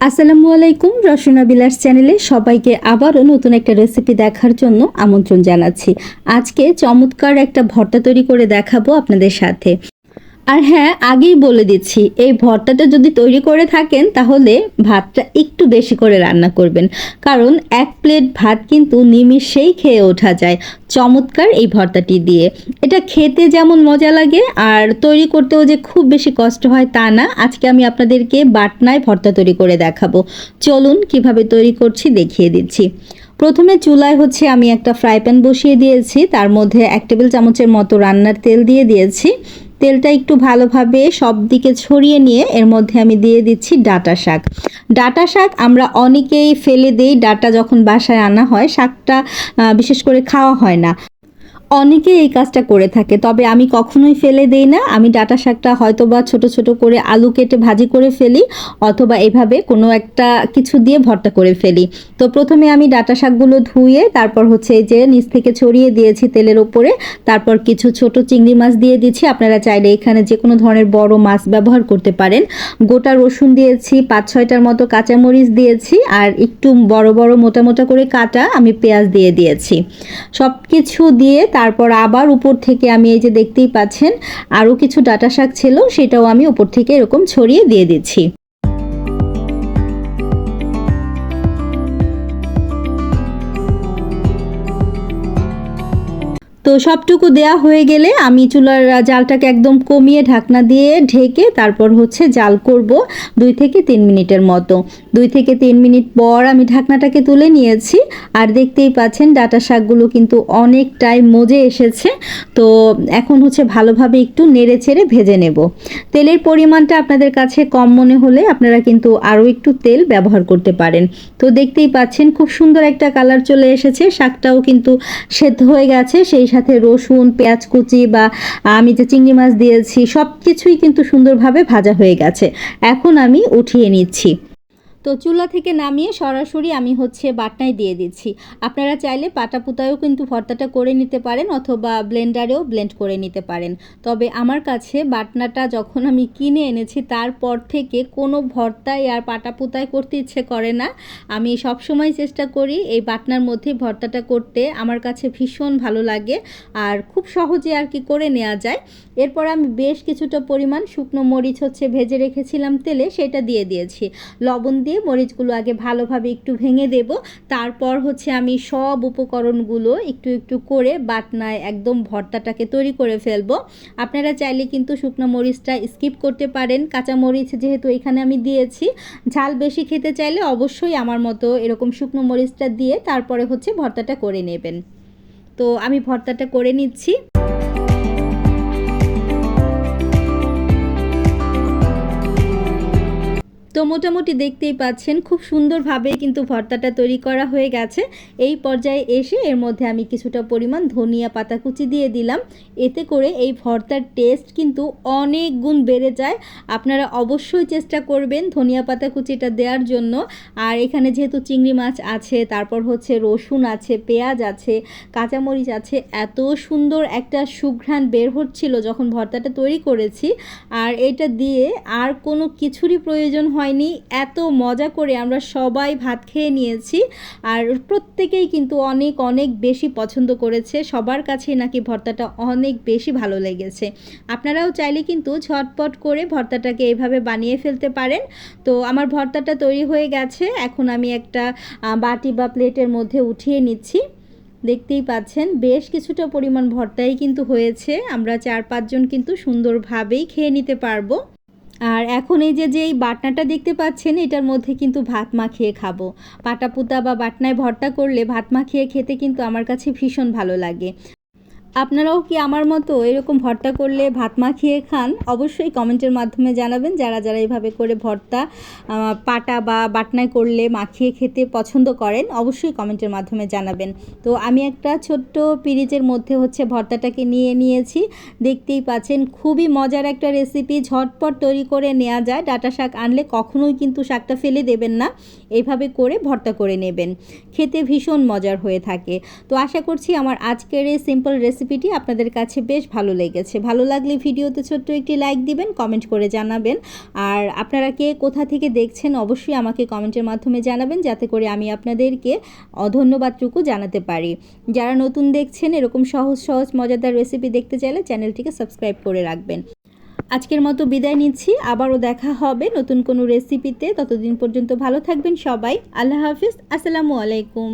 আসসালামু আলাইকুম, রসনা বিলাস চ্যানেলে সবাইকে আবারও নতুন একটা রেসিপি দেখার জন্য আমন্ত্রণ জানাচ্ছি। আজকে চমৎকার একটা ভর্তা তৈরি করে দেখাবো আপনাদের সাথে। আর হ্যাঁ আগেই বলে দিচ্ছি, এই ভর্তাটা যদি তৈরি করে থাকেন, তাহলে ভাতটা একটু বেশি করে রান্না করবেন। কারণ এক প্লেট ভাত কিন্তু নিমিষেই খেয়ে ওঠা যায়, চমৎকার এই ভর্তাটি দিয়ে। এটা খেতে যেমন মজা লাগে, আর তৈরি করতেও যে খুব বেশি কষ্ট হয় তা না। আজকে আমি আপনাদেরকে বাটনায় ভর্তা তৈরি করে দেখাবো। চলুন কীভাবে তৈরি করছি, দেখিয়ে দিচ্ছি। প্রথমে চুলায় হচ্ছে আমি একটা ফ্রাই প্যান বসিয়ে দিয়েছি, তার মধ্যে এক টেবিল চামচের মতো রান্নার তেল দিয়ে দিয়েছি। তেলটা একটু ভালোভাবে সব দিকে ছড়িয়ে নিয়ে এর মধ্যে আমি দিয়ে দিচ্ছি ডাটা শাক। ডাটা শাক আমরা অনেকেই ফেলে দেই, ডাটা যখন বাসায় আনা হয়, শাকটা বিশেষ করে খাওয়া হয় না। অনেকে এই কাজটা করে থাকে, তবে আমি কখনোই ফেলে দেই না। আমি ডাটা শাকটা হয়তো বা ছোটো ছোটো করে আলু কেটে ভাজি করে ফেলি, অথবা এভাবে কোনো একটা কিছু দিয়ে ভর্তা করে ফেলি। তো প্রথমে আমি ডাটা শাকগুলো ধুয়ে, তারপর হচ্ছে এই যে নিচ থেকে ছড়িয়ে দিয়েছি তেলের ওপরে, তারপর কিছু ছোট চিংড়ি মাছ দিয়ে দিচ্ছি। আপনারা চাইলে এখানে যে কোনো ধরনের বড় মাছ ব্যবহার করতে পারেন। গোটা রসুন দিয়েছি, পাঁচ ছয়টার মতো কাঁচামরিচ দিয়েছি, আর একটু বড় বড় মোটা মোটা করে কাটা আমি পেঁয়াজ দিয়ে দিয়েছি। সব কিছু দিয়ে তারপর আবার উপর থেকে আমি এই যে দেখতেই পাচ্ছেন, আরও কিছু ডাটা শাক ছিল, সেটাও আমি উপর থেকে এরকম ছড়িয়ে দিয়ে দিচ্ছি। তো সবটুকু দেয়া হয়ে গেলে আমি চুলার জালটাকে একদম কমিয়ে ঢাকনা দিয়ে ঢেকে তারপর হচ্ছে জাল করব দুই থেকে তিন মিনিটের মতো। দুই থেকে তিন মিনিট পর আমি ঢাকনাটাকে তুলে নিয়েছি। আর দেখতেই পাচ্ছেন ডাটা শাকগুলো কিন্তু অনেকটাই মজে এসেছে। তো এখন হচ্ছে ভালোভাবে একটু নেড়ে চেড়ে ভেজে নেব। তেলের পরিমাণটা আপনাদের কাছে কম মনে হলে আপনারা কিন্তু আরও একটু তেল ব্যবহার করতে পারেন। তো দেখতেই পাচ্ছেন খুব সুন্দর একটা কালার চলে এসেছে। শাকটাও কিন্তু সেদ্ধ হয়ে গেছে, সেই সাথে রসুন, পেঁয়াজ কুচি বা, আমি যে চিংড়ি মাছ দিয়েছি সব কিছুই কিন্তু সুন্দরভাবে ভাজা হয়ে গেছে। এখন আমি উঠিয়ে নিচ্ছি। তো চুলা থেকে নামিয়ে সরাসরি আমি হচ্ছে বাটনায় দিয়ে দিচ্ছি। আপনারা চাইলে পাটা পুতায়ও কিন্তু ভর্তাটা করে নিতে পারেন অথবা ব্লেন্ডারেও ব্লেন্ড করে নিতে পারেন। তবে আমার কাছে বাটনাটা যখন আমি কিনে এনেছি, তারপর থেকে কোনো ভর্তায় আর পাটা পুতায় করতে ইচ্ছে করে না। আমি সব সময় চেষ্টা করি এই বাটনার মধ্যে ভর্তাটা করতে। আমার কাছে ভীষণ ভালো লাগে আর খুব সহজে আর কি করে নেওয়া যায়। এরপর আমি বেশ কিছুটা পরিমাণ শুকনো মরিচ হচ্ছে ভেজে রেখেছিলাম তেলে, সেটা দিয়ে দিয়েছি। লবণ দিয়ে মরিচগুলো আগে ভালোভাবে একটু ভেঙে দেব। তারপর হচ্ছে আমি সব উপকরণগুলো একটু একটু করে বাটনায় একদম ভর্তাটাকে তৈরি করে ফেলব। আপনারা চাইলে কিন্তু শুকনো মরিচটা স্কিপ করতে পারেন। কাঁচা মরিচ যেহেতু এখানে আমি দিয়েছি, ঝাল বেশি খেতে চাইলে অবশ্যই আমার মতো এরকম শুকনো মরিচটা দিয়ে তারপরে হচ্ছে ভর্তাটা করে নেবেন। তো আমি ভর্তাটা করে নিচ্ছি। মোটামুটি দেখতেই পাচ্ছেন, খুব সুন্দরভাবে কিন্তু ভর্তাটা তৈরি করা হয়ে গেছে। এই পর্যায়ে এসে এর মধ্যে আমি কিছুটা পরিমাণ ধনিয়া পাতা কুচি দিয়ে দিলাম। এতে করে এই ভর্তার টেস্ট কিন্তু অনেক গুণ বেড়ে যায়। আপনারা অবশ্যই চেষ্টা করবেন ধনিয়া পাতা কুচিটা দেওয়ার জন্য। আর এখানে যেহেতু চিংড়ি মাছ আছে, তারপর হচ্ছে রসুন আছে, পেঁয়াজ আছে, কাঁচামরিচ আছে, এত সুন্দর একটা সুঘ্রাণ বের হচ্ছিল যখন ভর্তাটা তৈরি করেছি। আর এটা দিয়ে আর কোনো কিছুরই প্রয়োজন হয়নি। এত মজা করে আমরা সবাই ভাত খেয়ে নিয়েছি। আর প্রত্যেকেই কিন্তু অনেক অনেক বেশি পছন্দ করেছে। সবার কাছেই নাকি ভর্তাটা অনেক বেশি ভালো লেগেছে। আপনারাও চাইলে কিন্তু ঝটপট করে ভর্তাটাকে এইভাবে বানিয়ে ফেলতে পারেন। তো আমার ভর্তাটা তৈরি হয়ে গেছে। এখন আমি একটা বাটি বা প্লেটের মধ্যে উঠিয়ে নিচ্ছি। দেখতেই পাচ্ছেন, বেশ কিছুটা পরিমাণ ভর্তাই কিন্তু হয়েছে। আমরা চার, পাঁচজন কিন্তু সুন্দরভাবেই খেয়ে নিতে পারব। আর এখন এই যে এই বাটনাটা দেখতে পাচ্ছেন, এটার মধ্যে কিন্তু ভাত মাখিয়ে খাব। পাটা পুতা বা বাটনায় ভর্তা করলে ভাত মাখিয়ে খেতে কিন্তু আমার কাছে ভীষণ ভালো লাগে। আপনারাও কি আমার মতো এরকম ভর্তা করলে ভাত মাখিয়ে খান? অবশ্যই কমেন্টের মাধ্যমে জানাবেন। যারা যারা এইভাবে করে ভর্তা পাটা বা বাটনায় করলে মাখিয়ে খেতে পছন্দ করেন, অবশ্যই কমেন্টের মাধ্যমে জানাবেন। তো আমি একটা ছোট্ট পিরিচের মধ্যে হচ্ছে ভর্তাটাকে নিয়ে নিয়েছি। দেখতেই পাচ্ছেন, খুবই মজার একটা রেসিপি ঝটপট তৈরি করে নেওয়া যায়। ডাটা শাক আনলে কখনোই কিন্তু শাকটা ফেলে দেবেন না। এইভাবে করে ভর্তা করে নেবেন। খেতে ভীষণ মজার হয়ে থাকে। তো আশা করছি আমার আজকের এই সিম্পল রেসিপি রেসিপিটি আপনাদের কাছে বেশ ভালো লেগেছে। ভালো লাগলে ভিডিওতে ছোট্ট একটি লাইক দিবেন কমেন্ট করে জানাবেন। আর আপনারা কে কোথা থেকে দেখছেন, অবশ্যই আমাকে কমেন্টের মাধ্যমে জানাবেন, যাতে করে আমি আপনাদেরকে অধন্যবাদটুকু জানাতে পারি। যারা নতুন দেখছেন, এরকম সহজ সহজ, মজাদার রেসিপি দেখতে চাইলে চ্যানেলটিকে সাবস্ক্রাইব করে রাখবেন। আজকের মতো বিদায় নিচ্ছি। আবারও দেখা হবে নতুন কোনো রেসিপিতে ততদিন পর্যন্ত ভালো থাকবেন সবাই। আল্লাহ হাফিজ। আসসালামু আলাইকুম।